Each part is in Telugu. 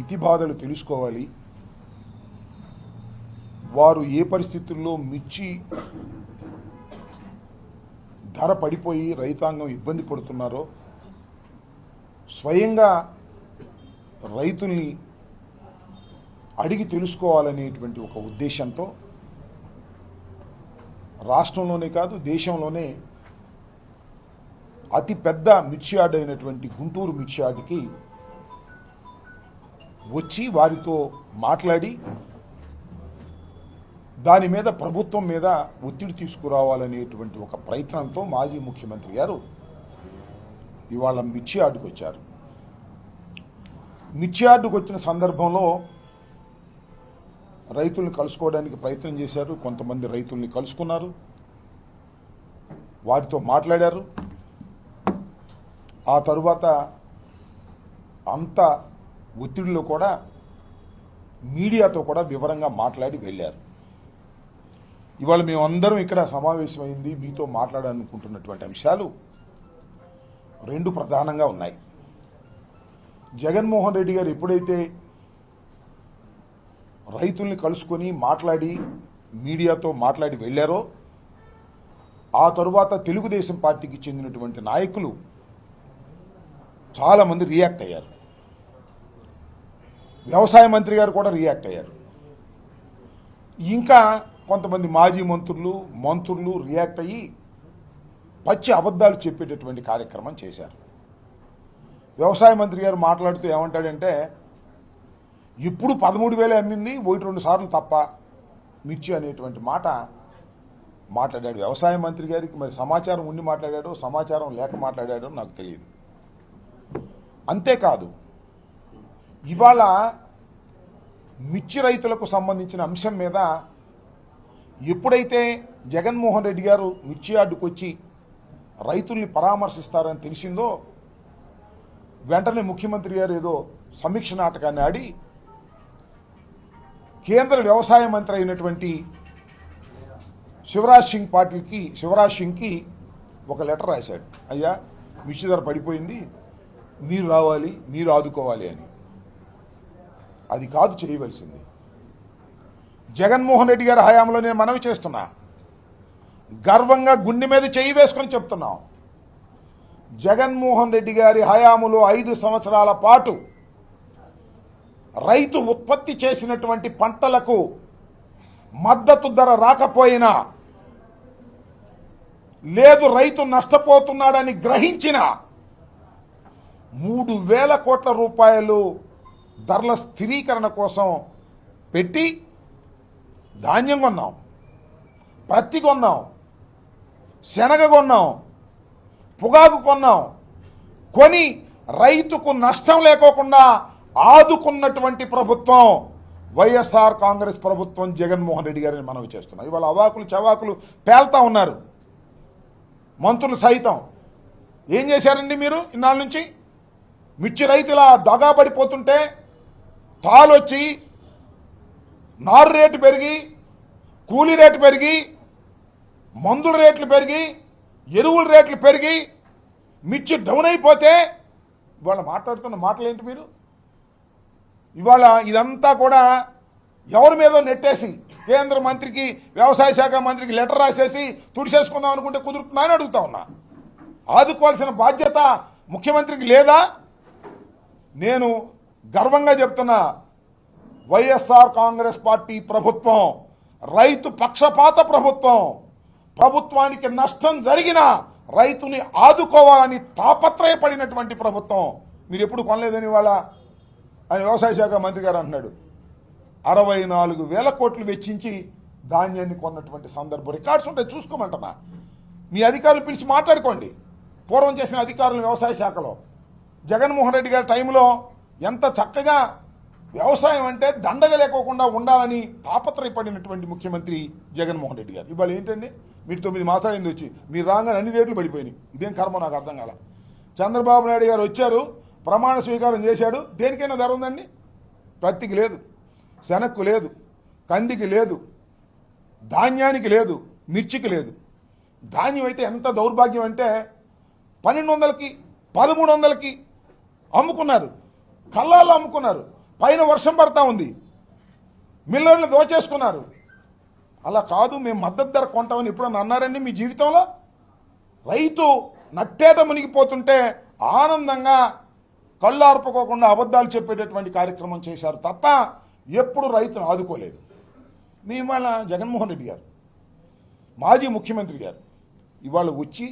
ఇతి బాధలు తెలుసుకోవాలి. వారు ఏ పరిస్థితుల్లో మిర్చి ధర పడిపోయి రైతాంగం ఇబ్బంది పడుతున్నారో స్వయంగా రైతుల్ని అడిగి తెలుసుకోవాలనేటువంటి ఒక ఉద్దేశంతో రాష్ట్రంలోనే కాదు దేశంలోనే అతి పెద్ద మిర్చి యార్డ్ అయినటువంటి గుంటూరు మిర్చి యార్డ్కి వచ్చి వారితో మాట్లాడి దాని మీద ప్రభుత్వం మీద ఒత్తిడి తీసుకురావాలనేటువంటి ఒక ప్రయత్నంతో మాజీ ముఖ్యమంత్రి గారు ఇవాళ మిర్చి యార్డుకు వచ్చారు మిర్చి వచ్చిన సందర్భంలో రైతుల్ని కలుసుకోవడానికి ప్రయత్నం చేశారు. కొంతమంది రైతుల్ని కలుసుకున్నారు. వారితో మాట్లాడారు. ఆ తరువాత అంత ఒత్తిడిలో కూడా మీడియాతో కూడా వివరంగా మాట్లాడి వెళ్ళారు. ఇవాళ మేమందరం ఇక్కడ సమావేశమైంది మీతో మాట్లాడాలనుకుంటున్నటువంటి అంశాలు రెండు ప్రధానంగా ఉన్నాయి. జగన్మోహన్ రెడ్డి గారు ఎప్పుడైతే రైతుల్ని కలుసుకొని మాట్లాడి మీడియాతో మాట్లాడి వెళ్ళారో ఆ తరువాత తెలుగుదేశం పార్టీకి చెందినటువంటి నాయకులు చాలామంది రియాక్ట్ అయ్యారు. వ్యవసాయ మంత్రి గారు కూడా రియాక్ట్ అయ్యారు. ఇంకా కొంతమంది మాజీ మంత్రులు మంత్రులు రియాక్ట్ అయ్యి పచ్చి అబద్ధాలు చెప్పేటటువంటి కార్యక్రమం చేశారు. వ్యవసాయ మంత్రి గారు మాట్లాడుతూ ఏమంటాడంటే ఇప్పుడు పదమూడు వేలే అమ్మింది ఒకటి రెండు సార్లు తప్ప మిర్చి అనేటువంటి మాట మాట్లాడాడు వ్యవసాయ మంత్రి గారికి. మరి సమాచారం ఉండి మాట్లాడాడో సమాచారం లేక మాట్లాడాడో నాకు తెలియదు. అంతేకాదు ఇవాళ మిర్చి రైతులకు సంబంధించిన అంశం మీద ఎప్పుడైతే జగన్మోహన్ రెడ్డి గారు మిర్చి యార్డుకు వచ్చి రైతుల్ని పరామర్శిస్తారని తెలిసిందో వెంటనే ముఖ్యమంత్రి గారు ఏదో సమీక్ష నాటకాన్ని ఆడి కేంద్ర వ్యవసాయ మంత్రి అయినటువంటి శివరాజ్ సింగ్ పాటిల్కి శివరాజ్ సింగ్కి ఒక లెటర్ రాశాడు. అయ్యా మిర్చి ధర పడిపోయింది మీరు రావాలి మీరు ఆదుకోవాలి అని. అది కాదు చేయవలసింది. జగన్మోహన్ రెడ్డి గారి హయాంలో నేను మనవి చేస్తున్నా. గర్వంగా గుండె మీద చేయి వేసుకొని చెప్తున్నాం. జగన్మోహన్ రెడ్డి గారి హయాములో ఐదు సంవత్సరాల పాటు రైతు ఉత్పత్తి చేసినటువంటి పంటలకు మద్దతు ధర రాకపోయినా లేదు రైతు నష్టపోతున్నాడని గ్రహించిన మూడు వేల కోట్ల రూపాయలు ధరల స్థిరీకరణ కోసం పెట్టి ధాన్యం కొన్నాం పత్తి కొన్నాం శనగ కొన్నాం పొగాకు కొన్నాం. కొని రైతుకు నష్టం లేకోకుండా ఆదుకున్నటువంటి ప్రభుత్వం వైఎస్ఆర్ కాంగ్రెస్ ప్రభుత్వం జగన్మోహన్ రెడ్డి గారిని మనవి చేస్తున్నాం. ఇవాళ అవాకులు చవాకులు పేల్తా ఉన్నారు. మంత్రులు సైతం. ఏం చేశారండి మీరు ఇన్నాళ్ళ నుంచి? మిర్చి రైతుల దగా పడిపోతుంటే తాళొచ్చి నారు రేటు పెరిగి కూలీ రేటు పెరిగి మందుల రేట్లు పెరిగి ఎరువుల రేట్లు పెరిగి మిర్చి డౌన్ అయిపోతే ఇవాళ మాట్లాడుతున్న మాటలు ఏంటి మీరు? ఇవాళ ఇదంతా కూడా ఎవరి మీద నెట్టేసి కేంద్ర మంత్రికి వ్యవసాయ శాఖ మంత్రికి లెటర్ రాసేసి తుడిసేసుకుందాం అనుకుంటే కుదురుతుందా అని అడుగుతా ఉన్నా. ఆదుకోవాల్సిన బాధ్యత ముఖ్యమంత్రికి లేదా? నేను గర్వంగా చెప్తున్నా వైఎస్ఆర్ కాంగ్రెస్ పార్టీ ప్రభుత్వం రైతు పక్షపాత ప్రభుత్వం ప్రభుత్వానికి నష్టం జరిగినా రైతుని ఆదుకోవాలని తాపత్రయపడినటువంటి ప్రభుత్వం. మీరు ఎప్పుడు కొనలేదని వాళ్ళ ఆయన వ్యవసాయ శాఖ మంత్రి గారు అంటున్నాడు. అరవై నాలుగు వేల కోట్లు వెచ్చించి ధాన్యాన్ని కొన్నటువంటి సందర్భం రికార్డ్స్ ఉంటాయి చూసుకోమంటున్నా. మీ అధికారులు పిలిచి మాట్లాడుకోండి. పూర్వం చేసిన అధికారులు వ్యవసాయ శాఖలో. జగన్మోహన్ రెడ్డి గారి టైంలో ఎంత చక్కగా వ్యవసాయం అంటే దండగ లేకోకుండా ఉండాలని తాపత్రయపడినటువంటి ముఖ్యమంత్రి జగన్మోహన్ రెడ్డి గారు. ఇవాళ ఏంటండి? మీరు తొమ్మిది మాసాలైంది వచ్చి. మీరు రాగానే అన్ని రేట్లు పడిపోయినాయి. ఇదేం కర్మ నాకు అర్థం కాల. చంద్రబాబు నాయుడు గారు వచ్చారు ప్రమాణ స్వీకారం చేశాడు. దేనికైనా ధర ఉందండి? పత్తికి లేదు. శనక్కు లేదు. కందికి లేదు. ధాన్యానికి లేదు. మిర్చికి లేదు. ధాన్యం అయితే ఎంత దౌర్భాగ్యం అంటే పన్నెండు వందలకి పదమూడు వందలకి అమ్ముకున్నారు. కళ్ళాల్లో అమ్ముకున్నారు. పైన వర్షం పడతా ఉంది. మిల్లర్లు దోచేసుకున్నారు. అలా కాదు మేము మద్దతు ధర కొంటామని ఎప్పుడన్నా అన్నారండి మీ జీవితంలో? రైతు నట్టేట మునిగిపోతుంటే ఆనందంగా కళ్ళు ఆర్పుకోకుండా అబద్ధాలు చెప్పేటటువంటి కార్యక్రమం చేశారు తప్ప ఎప్పుడు రైతును ఆదుకోలేదు. మీ ఇవాళ జగన్మోహన్ రెడ్డి గారు మాజీ ముఖ్యమంత్రి గారు ఇవాళ వచ్చి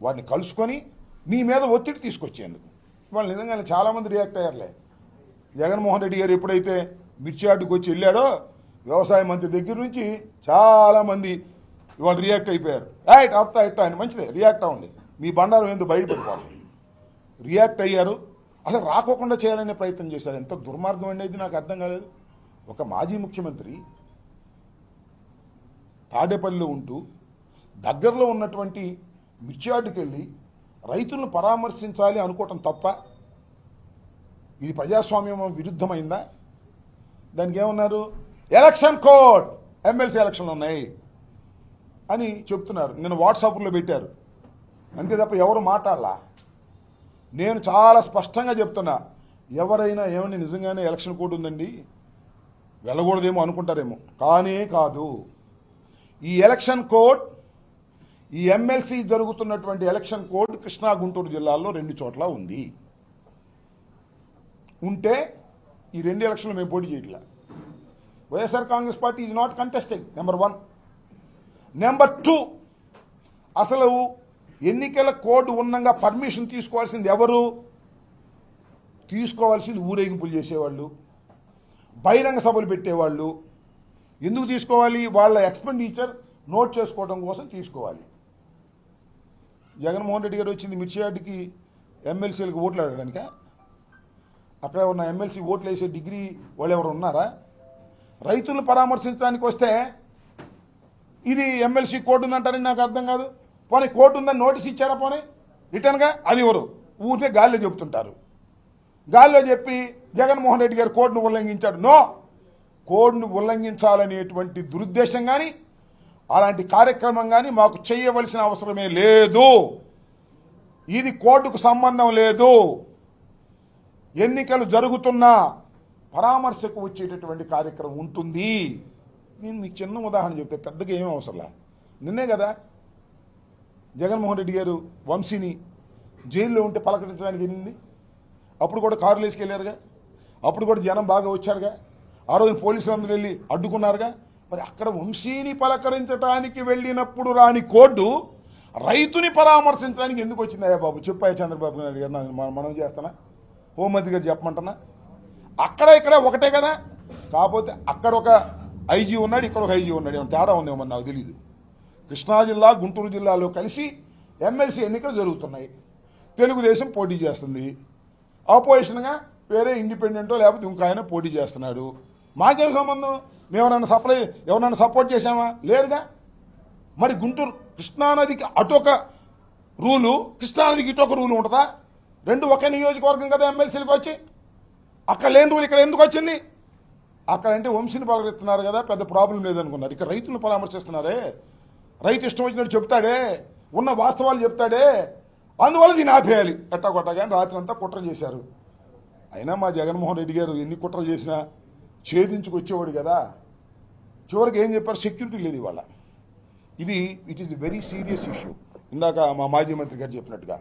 వారిని కలుసుకొని మీ మీద ఒత్తిడి తీసుకొచ్చేందుకు వాళ్ళు నిజంగానే చాలామంది రియాక్ట్ అయ్యారులే. జగన్మోహన్ రెడ్డి గారు ఎప్పుడైతే మిర్చియాటుకు వచ్చి వెళ్ళాడో వ్యవసాయ మంత్రి దగ్గర నుంచి చాలామంది ఇవాళ రియాక్ట్ అయిపోయారు. రైట్ ఆప్తా ఇట్టా అని. మంచిదే రియాక్ట్ అవ్వండి. మీ బండారం ఎందుకు బయటపెట్టుకోవాలి రియాక్ట్ అయ్యారు. అసలు రాకోకుండా చేయాలనే ప్రయత్నం చేశారు. ఎంత దుర్మార్గం అనేది నాకు అర్థం కాలేదు. ఒక మాజీ ముఖ్యమంత్రి తాడేపల్లిలో ఉంటూ దగ్గరలో ఉన్నటువంటి మిర్చియార్డుకి వెళ్ళి రైతులను పరామర్శించాలి అనుకోవటం తప్ప ఇది ప్రజాస్వామ్యం విరుద్ధమైందా? దానికి ఏమన్నారు? Election code! ఎమ్మెల్సీ ఎలక్షన్లు ఉన్నాయి అని చెప్తున్నారు. నేను వాట్సాప్లో పెట్టారు. అంతే తప్ప ఎవరు మాట్లాడలా? నేను చాలా స్పష్టంగా చెప్తున్నా. ఎవరైనా ఏమని నిజంగానే ఎలక్షన్ కోడ్ ఉందండి? వెళ్ళకూడదేమో అనుకుంటారేమో. కానే కాదు. ఈ ఎలక్షన్ కోడ్ ఈ ఎమ్మెల్సీ జరుగుతున్నటువంటి ఎలక్షన్ కోడ్ కృష్ణా గుంటూరు జిల్లాల్లో రెండు చోట్ల ఉంది. ఉంటే ఈ రెండు ఎలక్షన్లు మేము పోటీ చేయట్లా. YSR Congress party is not contesting number one number two అసలు ఎన్నికల కోడ్ ఉన్నంగా పర్మిషన్ తీసుకోవాల్సింది ఎవరు? తీసుకోవాల్సింది ఊరేగింపులు చేసేవాళ్ళు బహిరంగ సభలు పెట్టేవాళ్ళు. ఎందుకు తీసుకోవాలి? వాళ్ళ ఎక్స్పెండిచర్ నోట్ చేసుకోవడం కోసం తీసుకోవాలి. జగన్మోహన్ రెడ్డి గారు వచ్చింది మిర్చియార్డుకి ఎమ్మెల్సీలకు ఓట్లు అడగడానిక? అక్కడ ఉన్న ఎమ్మెల్సీ ఓట్లు వేసే డిగ్రీ వాళ్ళు ఎవరు ఉన్నారా? రైతులను పరామర్శించడానికి వస్తే ఇది ఎమ్మెల్సీ కోర్టు ఉందంటారని నాకు అర్థం కాదు. పోనీ కోర్టు ఉందని నోటీస్ ఇచ్చారా పోనీ? రిటర్న్గా? అది ఎవరు? ఊరికే గాలిలో చెబుతుంటారు. గాలిలో చెప్పి జగన్మోహన్ రెడ్డి గారు కోర్టును ఉల్లంఘించాడు. నో! కోడ్ను ఉల్లంఘించాలనేటువంటి దురుద్దేశం కానీ అలాంటి కార్యక్రమం కానీ మాకు చేయవలసిన అవసరమే లేదు. ఇది కోర్టుకు సంబంధం లేదు. ఎన్నికలు జరుగుతున్నా పరామర్శకు వచ్చేటటువంటి కార్యక్రమం ఉంటుంది. నేను మీకు చిన్న ఉదాహరణ చెప్తే పెద్దగా ఏమీ అవసరంలా నిన్నే కదా జగన్మోహన్ రెడ్డి గారు వంశీని జైల్లో ఉంటే పలకరించడానికి వెళ్ళింది. అప్పుడు కూడా కారులు వేసుకెళ్ళారుగా అప్పుడు కూడా జనం బాగా వచ్చారుగా. ఆ రోజు పోలీసులు అందరూ వెళ్ళి అడ్డుకున్నారుగా. మరి అక్కడ వంశీని పలకరించడానికి వెళ్ళినప్పుడు రాని కోర్టు రైతుని పరామర్శించడానికి ఎందుకు వచ్చిందయ్యా బాబు? చెప్పాయి చంద్రబాబు నాయుడు గారు మనం- మనం చేస్తానా? హోంమంత్రి గారు చెప్పమంటున్నా అక్కడ ఇక్కడ ఒకటే కదా. కాకపోతే అక్కడ ఒక ఐజీ ఉన్నాడు ఇక్కడ ఒక ఐజీ ఉన్నాడు. ఏమన్నా తేడా ఉందేమో నాకు తెలియదు కృష్ణా జిల్లా గుంటూరు జిల్లాలో కలిసి ఎమ్మెల్సీ ఎన్నికలు జరుగుతున్నాయి. తెలుగుదేశం పోటీ చేస్తుంది. ఆపోజిషన్గా వేరే ఇండిపెండెంటో లేకపోతే ఇంకో ఆయన పోటీ చేస్తున్నాడు. మాకేం సంబంధం? మేమన్నా సప్లై ఎవరన్నా సపోర్ట్ చేశామా? లేదుగా మరి గుంటూరు కృష్ణానదికి అటొక రూలు కృష్ణానదికి ఇటొక రూలు ఉంటుందా? రెండు ఒకే నియోజకవర్గం కదా ఎమ్మెల్సీలకు వచ్చి. అక్కడ లేని రూలు ఇక్కడ ఎందుకు వచ్చింది? అక్కడ అంటే వంశీని పలకరిస్తున్నారు కదా పెద్ద ప్రాబ్లం లేదనుకున్నారు. ఇక్కడ రైతులను పరామర్శిస్తున్నారే రైతు ఇష్టం వచ్చినట్టు చెప్తాడే. ఉన్న వాస్తవాలు చెప్తాడే. అందువల్ల దీన్ని ఆపేయాలి. ఎట్టా కొట్టగా రాత్రి అంతా కుట్ర చేశారు. అయినా మా జగన్మోహన్ రెడ్డి గారు ఎన్ని కుట్రలు చేసినా ఛేదించుకొచ్చేవాడు కదా. చివరికి ఏం చెప్పారు? సెక్యూరిటీ లేదు ఇవాళ. ఇది it is very serious issue ఇందాక మా మాజీ మంత్రి గారు చెప్పినట్టుగా.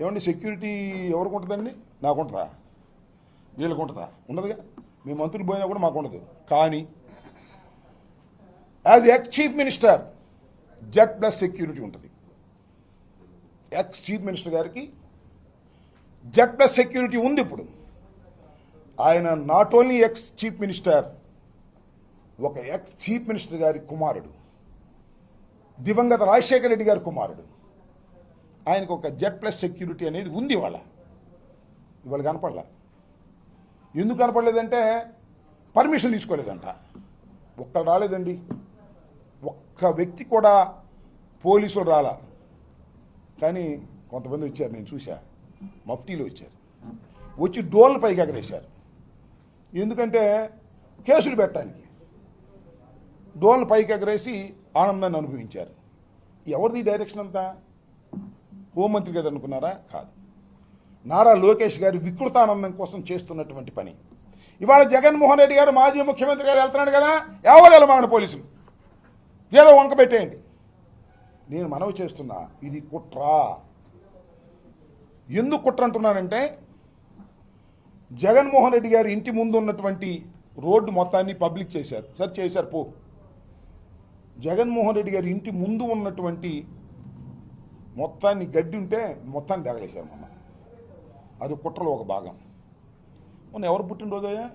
ఏమండి సెక్యూరిటీ ఎవరికి ఉంటుందండి నాకు ఉంటుందా? వీళ్ళకు ఉంటుందా? ఉండదుగా మీ మంత్రులు పోయినా కూడా మాకు ఉండదు. కానీ as ex chief minister Z plus security ఉంటుంది. ఎక్స్ చీఫ్ మినిస్టర్ గారికి జెడ్ ప్లస్ సెక్యూరిటీ ఉంది ఇప్పుడు. ఆయన not only ex chief minister ఒక ఎక్స్ చీఫ్ మినిస్టర్ గారి కుమారుడు దివంగత రాజశేఖర రెడ్డి గారి కుమారుడు. ఆయనకు ఒక జెడ్ ప్లస్ సెక్యూరిటీ అనేది ఉంది ఇవాళ. ఇవాళ కనపడలా. ఎందుకు కనపడలేదంటే పర్మిషన్ తీసుకోలేదంట. ఒక్కడు రాలేదండి. ఒక్క వ్యక్తి కూడా పోలీసులు రాలా. కానీ కొంతమంది వచ్చారు నేను చూశా. మఫ్టీలో వచ్చారు. వచ్చి డోర్ల పైకి ఎగరేశారు. ఎందుకంటే కేసులు పెట్టడానికి. డోన్లు పైకి ఎగరేసి ఆనందాన్ని అనుభవించారు. ఎవరిది డైరెక్షన్ అంతా? హోంమంత్రి గారు అనుకున్నారా? కాదు. నారా లోకేష్ గారి వికృతానందం కోసం చేస్తున్నటువంటి పని. ఇవాళ జగన్మోహన్ రెడ్డి గారు మాజీ ముఖ్యమంత్రి గారు వెళ్తున్నాడు కదా ఎవరు వెళ్ళమాడు పోలీసులు? ఏదో వంక పెట్టేయండి. నేను మనవి చేస్తున్నా ఇది కుట్ర. ఎందుకు కుట్ర అంటున్నానంటే జగన్మోహన్ రెడ్డి గారి ఇంటి ముందు ఉన్నటువంటి రోడ్డు మొత్తాన్ని పబ్లిక్ చేశారు. సార్ చేశారు పో. జగన్మోహన్ రెడ్డి గారి ఇంటి ముందు ఉన్నటువంటి మొత్తాన్ని గడ్డి ఉంటే మొత్తాన్ని తగలేశారు మొన్న. అది కుట్రలో ఒక భాగం. మొన్న ఎవరు పుట్టినరోజయ్యా?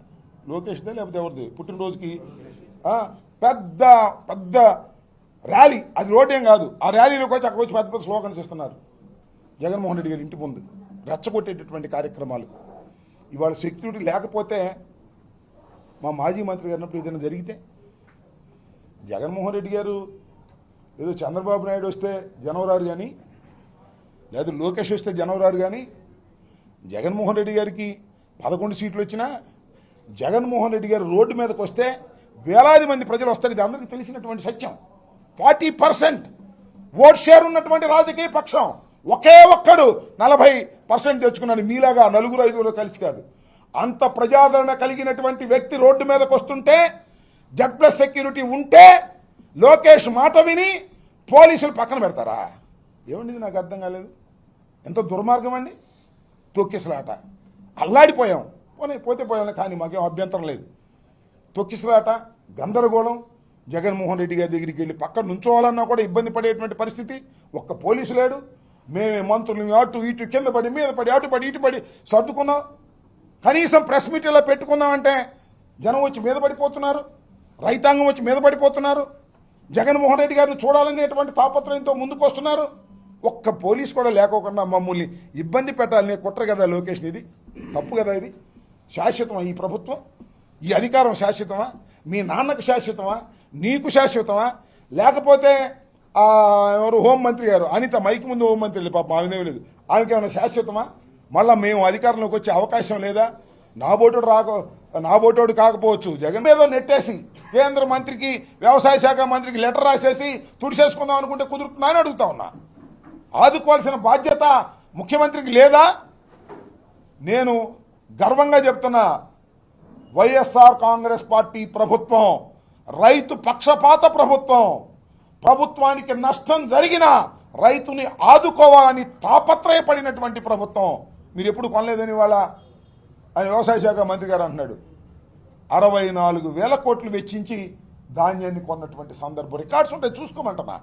లోకేష్దే లేకపోతే ఎవరిది? పుట్టినరోజుకి పెద్ద పెద్ద ర్యాలీ. అది రోడ్ ఏం కాదు. ఆ ర్యాలీలోకి వచ్చి అక్కడ వచ్చి పెద్ద పెద్ద స్లోగన్స్ ఇస్తున్నారు. జగన్మోహన్ రెడ్డి గారి ఇంటి ముందు. రెచ్చగొట్టేటటువంటి కార్యక్రమాలు. ఇవాళ సెక్యూరిటీ లేకపోతే మా మాజీ మంత్రి గారు అన్నప్పుడు ఏదైనా జరిగితే? జగన్మోహన్ రెడ్డి గారు ఏదో చంద్రబాబు నాయుడు వస్తే జనవరారు కానీ లేదా లోకేష్ వస్తే జనవరారు కానీ జగన్మోహన్ రెడ్డి గారికి పదకొండు సీట్లు వచ్చినా జగన్మోహన్ రెడ్డి గారు రోడ్డు మీదకి వస్తే వేలాది మంది ప్రజలు వస్తారు. ఇది అందరికీ తెలిసినటువంటి సత్యం. ఫార్టీ పర్సెంట్ ఓట్ షేర్ ఉన్నటువంటి రాజకీయ పక్షం. ఒకే ఒక్కడు నలభై పర్సెంట్ తెచ్చుకున్నాడు. మీలాగా నలుగురు ఐదుగురు కలిసి కాదు. అంత ప్రజాదరణ కలిగినటువంటి వ్యక్తి రోడ్డు మీదకి వస్తుంటే జడ్ ప్లస్ సెక్యూరిటీ ఉంటే లోకేష్ మాట విని పోలీసులు పక్కన పెడతారా? ఏమండి నాకు అర్థం కాలేదు. ఎంత దుర్మార్గం అండి. తొక్కిసలాట. అల్లాడిపోయాం. పోనీ పోతే పోయాం కానీ మాకేం అభ్యంతరం లేదు. తొక్కిసలాట గందరగోళం. జగన్మోహన్ రెడ్డి గారి దగ్గరికి వెళ్ళి పక్కన నుంచోవాలన్నా కూడా ఇబ్బంది పడేటువంటి పరిస్థితి. ఒక్క పోలీసు లేడు. మేమే మంత్రులు అటు ఇటు కింద పడి మీద పడి అటు పడి ఇటు పడి సర్దుకున్నాం. కనీసం ప్రెస్ మీట్లో పెట్టుకుందామంటే జనం వచ్చి మీద పడిపోతున్నారు రైతాంగం వచ్చి మీద పడిపోతున్నారు. జగన్మోహన్ రెడ్డి గారిని చూడాలనేటువంటి తాపత్రయంతో ముందుకు వస్తున్నారు ఒక్క పోలీస్ కూడా లేకోకుండా మమ్మల్ని ఇబ్బంది పెట్టాలనే కుట్ర కదా లోకేష్ ఇది. తప్పు కదా ఇది. శాశ్వతమా ఈ ప్రభుత్వం? ఈ అధికారం శాశ్వతమా? మీ నాన్నకు శాశ్వతమా? నీకు శాశ్వతమా? లేకపోతే ఎవరు హోంమంత్రి గారు అనిత మైక్ ముందు హోంమంత్రి లేదు పాపం ఆమె లేదు. ఆమెకి ఏమైనా శాశ్వతమా? మళ్ళీ మేము అధికారంలోకి వచ్చే అవకాశం లేదా? నా బోటోడు రాక నా బోటోడు కాకపోవచ్చు. జగన్ ఏదో నెట్టేసి కేంద్ర మంత్రికి వ్యవసాయ శాఖ మంత్రికి లెటర్ రాసేసి తుడిసేసుకుందాం అనుకుంటే కుదురుతుందా అని అడుగుతా ఉన్నా. ఆదుకోవాల్సిన బాధ్యత ముఖ్యమంత్రికి లేదా? నేను గర్వంగా చెప్తున్నా వైఎస్ఆర్ కాంగ్రెస్ పార్టీ ప్రభుత్వం రైతు పక్షపాత ప్రభుత్వం ప్రభుత్వానికి నష్టం జరిగినా రైతుని ఆదుకోవాలని తాపత్రయపడినటువంటి ప్రభుత్వం. మీరు ఎప్పుడు కొనలేదని వాళ్ళ ఆయన వ్యవసాయ శాఖ మంత్రి గారు అంటున్నాడు. అరవై నాలుగు వేల కోట్లు వెచ్చించి ధాన్యాన్ని కొన్నటువంటి సందర్భం రికార్డ్స్ ఉంటాయి చూసుకోమంటున్నా.